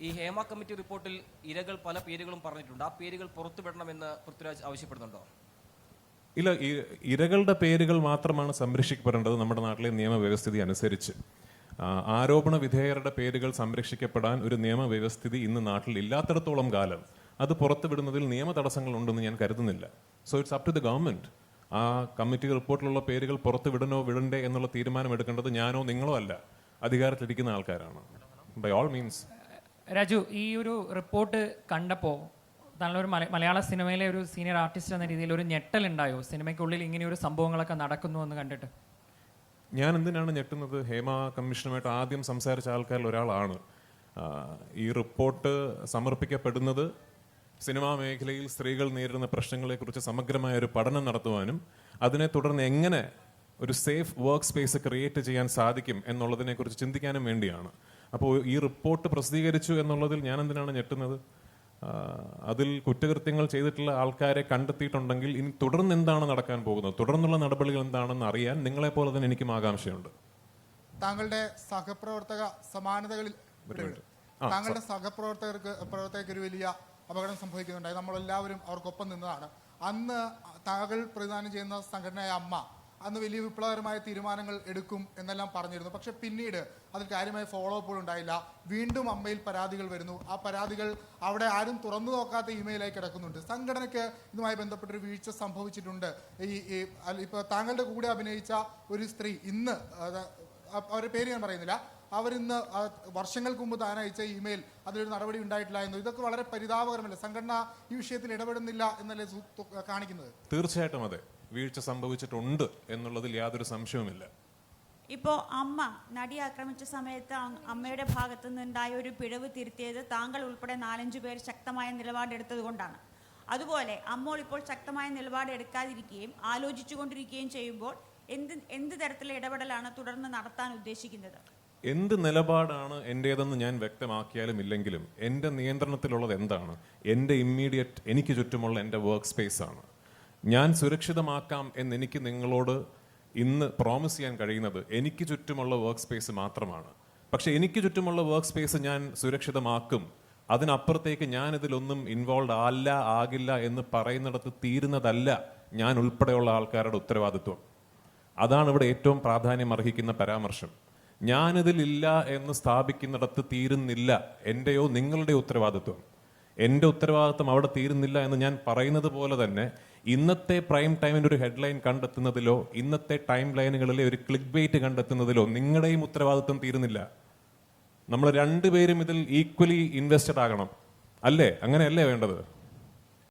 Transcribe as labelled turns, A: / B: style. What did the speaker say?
A: ഈ ഹേമ കമ്മിറ്റി റിപ്പോർട്ടിൽ ഇരകൾ പല പേരുകളും പറഞ്ഞിട്ടുണ്ട്. ആ പേരുകൾ പുറത്തുവിടണമെന്ന് പൃഥ്വിരാജ് ആവശ്യപ്പെടുന്നുണ്ടോ?
B: ഇല്ല ഇരകളുടെ പേരുകൾ മാത്രമാണ് സംരക്ഷിക്കപ്പെടേണ്ടത് നമ്മുടെ നാട്ടിലെ നിയമവ്യവസ്ഥിതി അനുസരിച്ച്. ആരോപണ വിധേയരുടെ പേരുകൾ സംരക്ഷിക്കപ്പെടാൻ ഒരു നിയമവ്യവസ്ഥിതി ഇന്ന് നാട്ടിൽ ഇല്ലാത്തിടത്തോളം കാലം. അത് പുറത്തുവിടുന്നതിൽ നിയമ തടസ്സങ്ങൾ ഉണ്ടെന്ന് ഞാൻ കരുതുന്നില്ല. So it's up to the government ആ കമ്മിറ്റി റിപ്പോർട്ടിലുള്ള പേരുകൾ പുറത്തുവിടണോ വിടണ്ടേ എന്നുള്ള തീരുമാനം എടുക്കേണ്ടത് ഞാനോ നിങ്ങളോ അല്ല. അധികാരത്തിലിരിക്കുന്ന ആൾക്കാരാണ്. ബൈ ഓൾ മീൻസ്
C: രാജു ഈ ഒരു റിപ്പോർട്ട് കണ്ടപ്പോൾ താങ്കളൊരു മല മലയാള സിനിമയിലെ ഒരു സീനിയർ ആർട്ടിസ്റ്റ് എന്ന രീതിയിൽ ഒരു ഞെട്ടലുണ്ടായോ സിനിമയ്ക്കുള്ളിൽ ഇങ്ങനെ ഒരു സംഭവങ്ങളൊക്കെ നടക്കുന്നു എന്ന് കണ്ടിട്ട്.
B: ഞാൻ എന്തിനാണ് ഞെട്ടുന്നത്? ഹേമ കമ്മീഷനുമായിട്ട് ആദ്യം സംസാരിച്ച ആൾക്കാരിൽ ഒരാളാണ്. ഈ റിപ്പോർട്ട് സമർപ്പിക്കപ്പെടുന്നത് സിനിമാ മേഖലയിൽ സ്ത്രീകൾ നേരിടുന്ന പ്രശ്നങ്ങളെക്കുറിച്ച് സമഗ്രമായ ഒരു പഠനം നടത്തുവാനും അതിനെ തുടർന്ന് എങ്ങനെ ഒരു സേഫ് വർക്ക് സ്പേസ് ക്രിയേറ്റ് ചെയ്യാൻ സാധിക്കും എന്നുള്ളതിനെക്കുറിച്ച് ചിന്തിക്കാനും വേണ്ടിയാണ്. അപ്പോൾ ഈ റിപ്പോർട്ട് പ്രസിദ്ധീകരിച്ചു എന്നുള്ളതിൽ ഞാൻ എന്തിനാണ് ഞെട്ടുന്നത്? അതിൽ കുറ്റകൃത്യങ്ങൾ ചെയ്തിട്ടുള്ള ആൾക്കാരെ കണ്ടെത്തിയിട്ടുണ്ടെങ്കിൽ ഇനി തുടർന്ന് എന്താണ് നടക്കാൻ പോകുന്നത്? തുടർന്നുള്ള നടപടികൾ എന്താണെന്ന് അറിയാൻ നിങ്ങളെപ്പോലെ തന്നെ എനിക്കും ആകാംക്ഷയുണ്ട്.
D: താങ്കളുടെ സഹപ്രവർത്തക സമാനതകളിൽ താങ്കളുടെ സഹപ്രവർത്തകർക്ക് പ്രവർത്തകർക്ക് ഒരു വലിയ അപകടം സംഭവിക്കുന്നുണ്ടായി. നമ്മളെല്ലാവരും അവർക്കൊപ്പം നിന്നതാണ്. അന്ന് താങ്കൾ പ്രതിദാനം ചെയ്യുന്ന സംഘടനയായ അമ്മ അന്ന് വലിയ വിപ്ലവകരമായ തീരുമാനങ്ങൾ എടുക്കും എന്നെല്ലാം പറഞ്ഞിരുന്നു. പക്ഷെ പിന്നീട് അതിൽ കാര്യമായ ഫോളോ അപ്പുകൾ ഉണ്ടായില്ല. വീണ്ടും അമ്മയിൽ പരാതികൾ വരുന്നു. ആ പരാതികൾ അവിടെ ആരും തുറന്നു നോക്കാത്ത ഇമെയിലായി കിടക്കുന്നുണ്ട്. സംഘടനയ്ക്ക് ഇതുമായി ബന്ധപ്പെട്ടൊരു വീഴ്ച സംഭവിച്ചിട്ടുണ്ട്. ഈ ഈ ഇപ്പൊ താങ്കളുടെ കൂടെ അഭിനയിച്ച ഒരു സ്ത്രീ ഇന്ന് അവരുടെ പേര് ഞാൻ പറയുന്നില്ല. അവരിന്ന് വർഷങ്ങൾക്ക് മുമ്പ് താൻ അയച്ച ഇമെയിൽ അതിലൊരു നടപടി ഉണ്ടായിട്ടില്ല എന്ന്. ഇതൊക്കെ വളരെ പരിതാപകരമല്ല? സംഘടന ഈ വിഷയത്തിൽ ഇടപെടുന്നില്ല എന്നല്ലേ കാണിക്കുന്നത്?
B: തീർച്ചയായിട്ടും അതെ. വീഴ്ച സംഭവിച്ചിട്ടുണ്ട് എന്നുള്ളതിൽ യാതൊരു സംശയവുമില്ല.
E: ഇപ്പോൾ അമ്മ നടി ആക്രമിച്ച സമയത്ത് അമ്മയുടെ ഭാഗത്തു നിന്നുണ്ടായ ഒരു പിഴവ് തിരുത്തിയത് താങ്കൾ ഉൾപ്പെടെ നാലഞ്ചു പേർ ശക്തമായ നിലപാടെടുത്തത് കൊണ്ടാണ്. അതുപോലെ അമ്മോൾ ഇപ്പോൾ ശക്തമായ നിലപാടെടുക്കാതിരിക്കുകയും ആലോചിച്ചു ആലോചിച്ചുകൊണ്ടിരിക്കുകയും ചെയ്യുമ്പോൾ എന്ത് എന്ത് തരത്തിലുള്ള ഇടപെടലാണ് തുടർന്ന് നടത്താൻ ഉദ്ദേശിക്കുന്നത്?
B: എന്ത് നിലപാടാണ് എന്റേതെന്ന് ഞാൻ വ്യക്തമാക്കിയാലും ഇല്ലെങ്കിലും എന്റെ നിയന്ത്രണത്തിലുള്ളത് എന്താണ്? എന്റെ ഇമ്മീഡിയറ്റ് എനിക്ക് ചുറ്റുമുള്ള എന്റെ വർക്ക് സ്പേസ് ആണ്. ഞാൻ സുരക്ഷിതമാക്കാം എന്ന് എനിക്ക് നിങ്ങളോട് ഇന്ന് പ്രോമിസ് ചെയ്യാൻ കഴിയുന്നത് എനിക്ക് ചുറ്റുമുള്ള വർക്ക് സ്പേസ് മാത്രമാണ്. പക്ഷേ എനിക്ക് ചുറ്റുമുള്ള വർക്ക് സ്പേസ് ഞാൻ സുരക്ഷിതമാക്കും. അതിനപ്പുറത്തേക്ക് ഞാൻ ഇതിലൊന്നും ഇൻവോൾവ് അല്ല ആകില്ല എന്ന് പറയുന്നിടത്ത് തീരുന്നതല്ല ഞാൻ ഉൾപ്പെടെയുള്ള ആൾക്കാരുടെ ഉത്തരവാദിത്വം. അതാണ് ഇവിടെ ഏറ്റവും പ്രാധാന്യം അർഹിക്കുന്ന പരാമർശം. ഞാനിതിലില്ല എന്ന് സ്ഥാപിക്കുന്നിടത്ത് തീരുന്നില്ല എന്റെയോ നിങ്ങളുടെ ഉത്തരവാദിത്വം. എന്റെ ഉത്തരവാദിത്വം അവിടെ തീരുന്നില്ല എന്ന് ഞാൻ പറയുന്നത് പോലെ തന്നെ ഇന്നത്തെ പ്രൈം ടൈമിന്റെ ഒരു ഹെഡ്ലൈൻ കണ്ടെത്തുന്നതിലോ ഇന്നത്തെ ടൈം ലൈനുകളിലെ ഒരു ക്ലിക്ക് ബെയ്റ്റ് കണ്ടെത്തുന്നതിലോ നിങ്ങളുടെയും ഉത്തരവാദിത്വം തീരുന്നില്ല. നമ്മൾ രണ്ടുപേരും ഇതിൽ ഈക്വലി ഇൻവെസ്റ്റഡ് ആകണം. അല്ലേ? അങ്ങനെയല്ലേ വേണ്ടത്?